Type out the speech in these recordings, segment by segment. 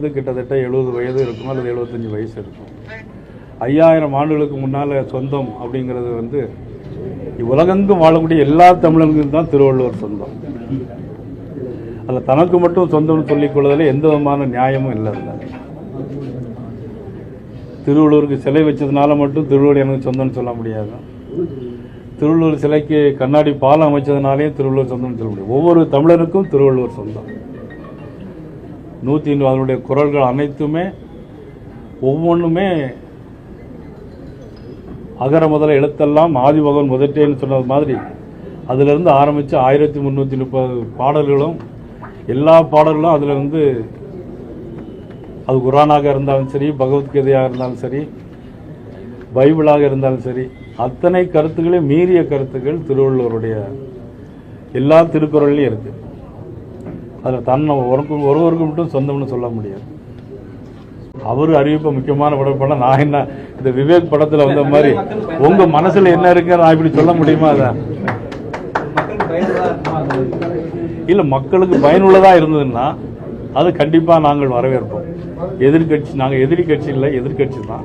இது கிட்டத்தட்ட எழுபது வயது இருக்கும் அல்லது எழுபத்தஞ்சி வயசு இருக்கும். ஐயாயிரம் ஆண்டுகளுக்கு முன்னால் சொந்தம் அப்படிங்கிறது வந்து உலகெங்கும் வாழக்கூடிய எல்லா தமிழர்களுக்கும் தான் திருவள்ளுவர் சொந்தம். அதில் தனக்கு மட்டும் சொந்தம்னு சொல்லிக்கொள்வதில் எந்த விதமான நியாயமும் இல்லை அதில் திருவள்ளுவருக்கு சிலை வச்சதுனால மட்டும் திருவள்ளுவர் எனக்கு சொந்தம்னு சொல்ல முடியாது. திருவள்ளுவர் சிலைக்கு கண்ணாடி பாலம் அமைச்சதுனாலே திருவள்ளுவர் சொந்தம்னு சொல்ல முடியும் ஒவ்வொரு தமிழருக்கும் திருவள்ளுவர் சொந்தம். நூற்றி அதனுடைய குரல்கள் அனைத்துமே ஒவ்வொன்றுமே அகர முதல எழுத்தெல்லாம் ஆதிபகவன் முதற்றேன்னு சொன்னது மாதிரி. அதிலிருந்து ஆரம்பித்து ஆயிரத்தி முந்நூற்றி முப்பது பாடல்களும் எல்லா பாடல்களும் அதில் வந்து அது குரானாக இருந்தாலும் சரி பகவத்கீதையாக இருந்தாலும் சரி பைபிளாக இருந்தாலும் சரி அத்தனை கருத்துக்களையும் மீறிய கருத்துக்கள் திருவள்ளுவருடைய எல்லா திருக்குறள்லையும் இருக்குது அதில் தன்னை ஒருக்கு ஒருவருக்கு மட்டும் சொந்தம்னு சொல்ல முடியாது. அவர் அறிவிப்பு முக்கியமான படம் படம் நான் என்ன இந்த விவேக் படத்தில் வந்த மாதிரி உங்கள் மனசில் என்ன இருக்கு நான் இப்படி சொல்ல முடியுமா அதை? இல்லை மக்களுக்கு பயனுள்ளதாக இருந்ததுன்னா அது கண்டிப்பாக நாங்கள் வரவேற்போம். எதிர்கட்சி நாங்கள் எதிரி கட்சி இல்லை எதிர்கட்சி தான்.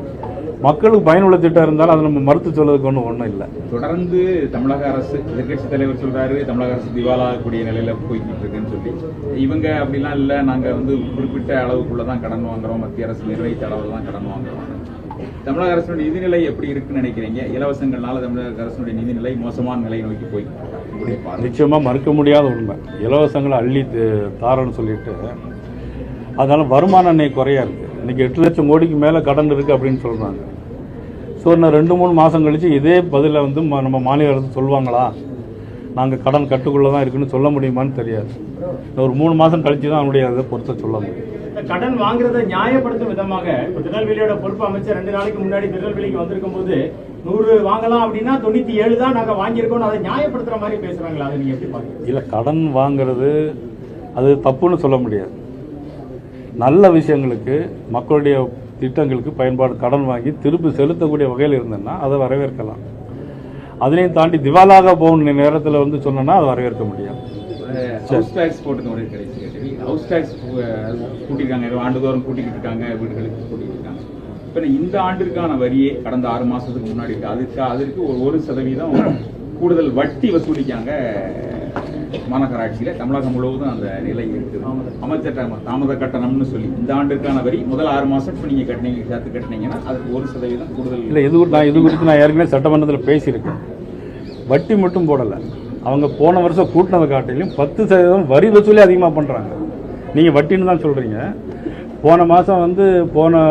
மக்களுக்கு பயனுள்ள திட்டம் இருந்தாலும் அதை நம்ம மறுத்து சொல்றதுக்கு ஒன்றும் ஒன்றும் இல்லை. தொடர்ந்து தமிழக அரசு எதிர்கட்சி தலைவர் சொல்றாரு தமிழக அரசு திவாலாகக்கூடிய நிலையில போய்கிட்டு இருக்குன்னு சொல்லி. இவங்க அப்படிலாம் இல்ல நாங்க வந்து குறிப்பிட்ட அளவுக்குள்ள தான் கடன் வாங்குறோம் மத்திய அரசு நிர்ணயித்த அளவுல தான் கடன் வாங்குறோம் தமிழக அரசுடைய நிதிநிலை எப்படி இருக்குன்னு நினைக்கிறீங்க? இலவசங்கள்னால தமிழக அரசுடைய நிதிநிலை மோசமான நிலை நோக்கி போய் உங்களுடைய பார்வை. நிச்சயமா மறுக்க முடியாத உண்மை. இலவசங்களை அள்ளி தாரன்னு சொல்லிட்டு அதனால வருமான அன்னை குறையா இருக்கு. இன்னைக்கு எட்டு லட்சம் கோடிக்கு மேல கடன் இருக்கு அப்படின்னு சொல்றாங்க. ஸோ இன்னும் ரெண்டு மூணு மாசம் கழிச்சு இதே பதில வந்து நம்ம மாநில அரசு சொல்லுவாங்களா நாங்கள் கடன் கட்டுக்குள்ள தான் இருக்குன்னு சொல்ல முடியுமான்னு தெரியாது. ஒரு மூணு மாசம் கழிச்சு தான் அவனுடைய அதை பொறுத்த சொல்ல முடியும். கடன் வாங்குறதை நியாயப்படுத்தும் விதமாக இப்ப திருநெல்வேலியோட பொறுப்பு அமைச்சர் ரெண்டு நாளைக்கு முன்னாடி திருநெல்வேலிக்கு வந்திருக்கும் போது நூறு வாங்கலாம் அப்படின்னா தொண்ணூத்தி ஏழு தான் நாங்க வாங்கியிருக்கோம் அதை நியாயப்படுத்துற மாதிரி பேசுறாங்களா? அதை நீங்க எப்படி பாக்குறீங்க இல்லை கடன் வாங்குறது அது தப்புன்னு சொல்ல முடியாது. நல்ல விஷயங்களுக்கு மக்களுடைய திட்டங்களுக்கு பயன்பாடு கடன் வாங்கி திருப்பி செலுத்தக்கூடிய வகையில் இருந்ததுன்னா அதை வரவேற்கலாம். அதுலேயும் தாண்டி திவாலாக போகணும் நேரத்தில் வந்து சொன்னோன்னா அதை வரவேற்க முடியும் ஹவுஸ் டேக்ஸ் போட்டு ஒரு கிடைச்சி ஹவுஸ் டேக்ஸ் கூட்டியிருக்காங்க ஆண்டுதோறும் கூட்டிக்கிட்டு இருக்காங்க வீடுகளுக்கு கூட்டிகிட்டு இருக்காங்க. இப்போ இந்த ஆண்டிற்கான வரியே கடந்த ஆறு மாதத்துக்கு முன்னாடி அதுக்கு அதற்கு ஒரு ஒரு சதவீதம் கூடுதல் வட்டி வசூலிக்காங்க மாநகராட்சியில் தமிழகம் முழுவதும் அந்த நிலை இருக்குது. அமைச்சர் தாமத கட்டணம்னு சொல்லி இந்த ஆண்டிற்கான வரி முதல் ஆறு மாதம் இப்போ நீங்கள் கட்டினீங்க சேர்த்து கட்டினீங்கன்னா அதுக்கு ஒரு சதவீதம் கூடுதல் இல்லை இது நான் இது குறித்து நான் ஏற்கனவே சட்டமன்றத்தில் பேசியிருக்கேன். வட்டி மட்டும் போடலை. அவங்க போன வருஷம் கூட்டினதை காட்டிலும் பத்து சதவீதம் வரி வசூலே அதிகமாக பண்ணுறாங்க நீங்கள் வட்டின்னு தான் சொல்கிறீங்க போன மாதம் வந்து போன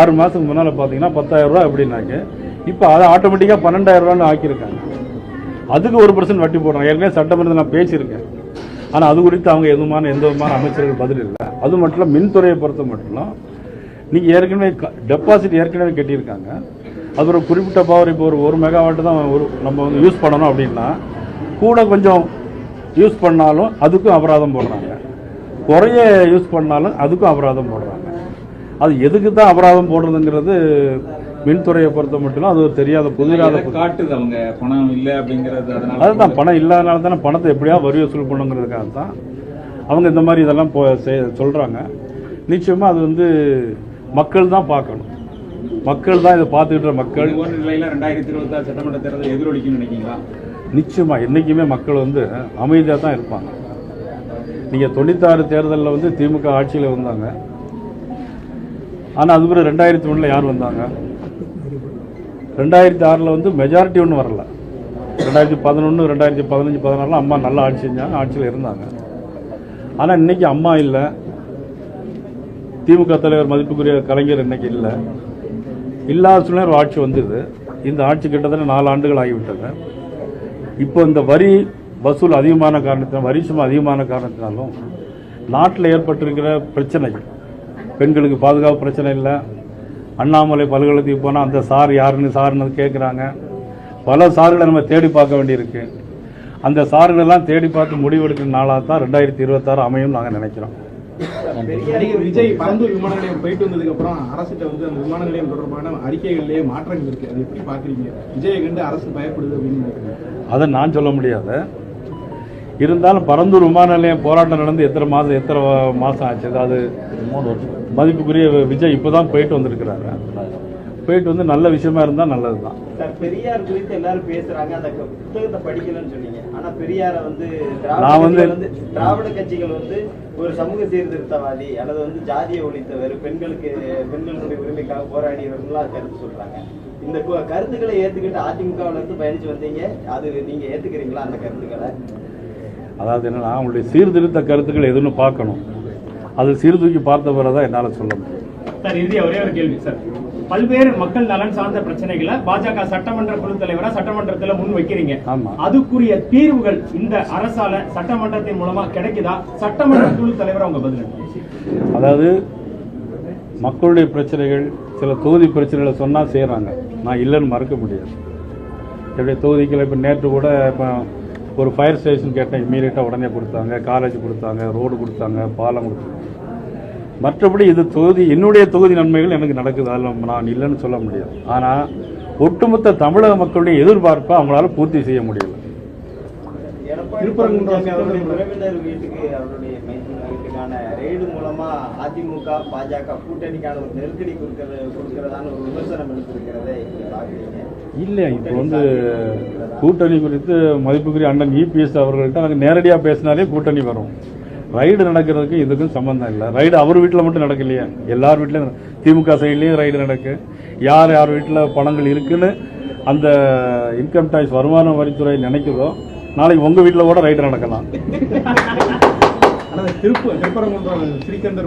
ஆறு மாதத்துக்கு முன்னால் பார்த்தீங்கன்னா பத்தாயிரம் அப்படின்னாக்க இப்போ அதை ஆட்டோமேட்டிக்காக பன்னெண்டாயிரரூவான்னு ஆக்கியிருக்காங்க. அதுக்கு ஒரு பர்சன்ட் வட்டி போடுறாங்க. ஏற்கனவே சட்டமன்றத்தில் நான் பேசியிருக்கேன். ஆனால் அது குறித்து அவங்க எதுமான எந்த விதமான அமைச்சர்கள் பதில் இல்லை. அது மட்டும் இல்லை மின்துறையை பொறுத்த மட்டும் நீங்கள் ஏற்கனவே டெபாசிட் ஏற்கனவே கட்டியிருக்காங்க. அது ஒரு குறிப்பிட்ட பவர் இப்போ ஒரு ஒரு மெகாவாட்டு தான் ஒரு நம்ம வந்து யூஸ் பண்ணணும் அப்படின்னா கூட கொஞ்சம் யூஸ் பண்ணாலும் அதுக்கும் அபராதம் போடுறாங்க. குறைய யூஸ் பண்ணாலும் அதுக்கும் அபராதம் போடுறாங்க. அது எதுக்கு தான் அபராதம் போடுறதுங்கிறது மின்துறையை பொறுத்த மட்டும் அது ஒரு தெரியாத புதிராத காட்டுது அவங்க. பணம் இல்லை அப்படிங்கிறது அதுதான் பணம் இல்லாதனால தானே பணத்தை எப்படியாவது வரி வசூல் பண்ணுங்கிறதுக்காக தான் அவங்க இந்த மாதிரி இதெல்லாம் போ சொல்கிறாங்க நிச்சயமாக அது வந்து மக்கள் தான் பார்க்கணும். மக்கள் தான் இதை பார்த்துக்கிட்ட மக்கள். நிலையில ரெண்டாயிரத்தி இருபத்தி ஆறு சட்டமன்ற தேர்தல் எதிரொலிக்கும்னு நினைக்கிறீங்களா? நிச்சயமாக என்றைக்குமே மக்கள் வந்து அமைதியாக தான் இருப்பாங்க. நீங்கள் தொண்ணூத்தாறு தேர்தலில் வந்து திமுக ஆட்சியில் வந்தாங்க. ஆனால் அது பிறகு ரெண்டாயிரத்தி ஒன்றில் யார் வந்தாங்க? ரெண்டாயிரத்தி ஆறில் வந்து மெஜாரிட்டி ஒன்றும் வரல. ரெண்டாயிரத்தி பதினொன்று ரெண்டாயிரத்தி பதினஞ்சு பதினாலாம் அம்மா நல்லா ஆட்சி செஞ்சாங்க ஆட்சியில் இருந்தாங்க. ஆனால் இன்னைக்கு அம்மா இல்லை. திமுக தலைவர் மதிப்புக்குரிய கலைஞர் இன்னைக்கு இல்லை. இல்லாத சூழ்நிலை ஒரு ஆட்சி வந்தது. இந்த ஆட்சி கிட்டத்தட்ட நாலு ஆண்டுகள் ஆகிவிட்டது. இப்போ இந்த வரி வசூல் அதிகமான காரணத்தினால் வரி சுமை அதிகமான காரணத்தினாலும் நாட்டில் ஏற்பட்டிருக்கிற பிரச்சனை பெண்களுக்கு பாதுகாப்பு பிரச்சனை இல்லை அண்ணாமலை பல்கலைக்கழகத்துக்கு போனால் அந்த சார் யாருன்னு சாருன்னு கேட்குறாங்க பல சார்களை நம்ம தேடி பார்க்க வேண்டியிருக்கு. அந்த சார்களெல்லாம் தேடி பார்த்து முடிவெடுக்கிற நாளாக தான் ரெண்டாயிரத்தி இருபத்தாறு அமையும் நாங்கள் நினைக்கிறோம். நடிகர் விஜய் பரந்தூர் விமான நிலையம் போயிட்டு வந்ததுக்கு அப்புறம் அரசிட்ட வந்து அந்த விமான நிலையம் தொடர்பான அறிக்கைகளிலேயே மாற்றங்கள் இருக்கு. அது எப்படி பாக்குறீங்க விஜயை கண்டு அரசு பயப்படுது அப்படின்னு அதை நான் சொல்ல முடியாது. இருந்தாலும் பரந்தூர் விமான நிலையம் போராட்டம் நடந்து எத்தனை மாதம் எத்தனை மாதம் ஆச்சு? அது மூணு வருஷம். மதிப்புக்குரிய விஜய் இப்போ தான் போயிட்டு வந்திருக்கிறாரு. போயிட்டு வந்து நல்ல விஷயமா இருந்தால் நல்லது தான் சார் பெரியார் குறித்து எல்லாரும் பேசுறாங்க. அந்த புத்தகத்தை படிக்கலன்னு சொன்னீங்க. ஆனா பெரியார வந்து திராவிட நான் வந்து- கட்சிகள் வந்து திராவிட கட்சிகள் வந்து ஒரு சமூக சீர்திருத்தவாதி அல்லது வந்து ஜாதியை ஒழித்தவர் பெண்களுக்கு பெண்களுடைய உரிமைக்காக போராடியவர்கள்லாம் கருத்து சொல்றாங்க. இந்த கருத்துக்களை ஏத்துக்கிட்டு அதிமுகவுல இருந்து பயணிச்சு வந்தீங்க. அது நீங்க ஏத்துக்கிறீங்களா அந்த கருத்துக்களை? அதாவது என்னன்னா அவங்களுடைய சீர்திருத்த கருத்துக்கள் எதுன்னு பார்க்கணும். அது சீர்தூக்கி பார்த்த பிறகு தான் என்னால் சொல்ல முடியும். சார் இறுதியா ஒரே ஒரு கேள்வி சார். பல்வேறு மக்கள் நலன் சார்ந்த பிரச்சனைகளை பாஜக சட்டமன்ற குழு தலைவரா சட்டமன்றத்துல முன் வைக்கிறீங்க. அதுக்குரிய தீர்வுகள் இந்த அரசால சட்டமன்றத்தின் மூலமா கிடைக்குதா? சட்டமன்ற குழு தலைவரா உங்க பதில்? அதாவது மக்களுடைய பிரச்சனைகள் சில தொகுதி பிரச்சனைகளை சொன்னால் செய்கிறாங்க நான் இல்லைன்னு மறக்க முடியாது. என்னுடைய தொகுதிக்கில் இப்போ நேற்று கூட இப்போ ஒரு ஃபயர் ஸ்டேஷன் கேட்டேன் இம்மீடியட்டாக உடனே கொடுத்தாங்க காலேஜ் கொடுத்தாங்க ரோடு கொடுத்தாங்க பாலம் கொடுத்தாங்க. மற்றபடி இது தொகுதி என்னுடைய தொகுதி நன்மைகள் எனக்கு நடக்குது. அதில் நான் இல்லைன்னு சொல்ல முடியாது. ஆனால் ஒட்டுமொத்த தமிழக மக்களுடைய எதிர்பார்ப்பை அவங்களால பூர்த்தி செய்ய முடியல. அதிமுக பாஜக கூட்டணிக்கான ஒரு நெருக்கடி கொடுக்கறதான ஒரு விமர்சனம் எடுத்திருக்கிறதை இல்லை இப்போ வந்து கூட்டணி குறித்து மதிப்புக்குரிய அண்ணன் இபிஎஸ் அவர்கள்ட்ட நாங்கள் நேரடியாக பேசினாலே கூட்டணி வரும். ரைடு நடக்கிறதுக்கு இதுக்கும் சம்மந்தம் இல்லை. ரைடு அவர் வீட்டில் மட்டும் நடக்கலையே. எல்லார் வீட்லையும் திமுக சைட்லேயும் ரைடு நடக்கு. யார் யார் வீட்டில் பணங்கள் இருக்குன்னு அந்த இன்கம் டேக்ஸ் வருமான வரித்துறை நினைக்குதோ நாளைக்கு உங்கள் வீட்டில் கூட ரைடு நடக்கலாம். ஆனா திருப்பரங்குன்றம் ஸ்ரீகந்தர்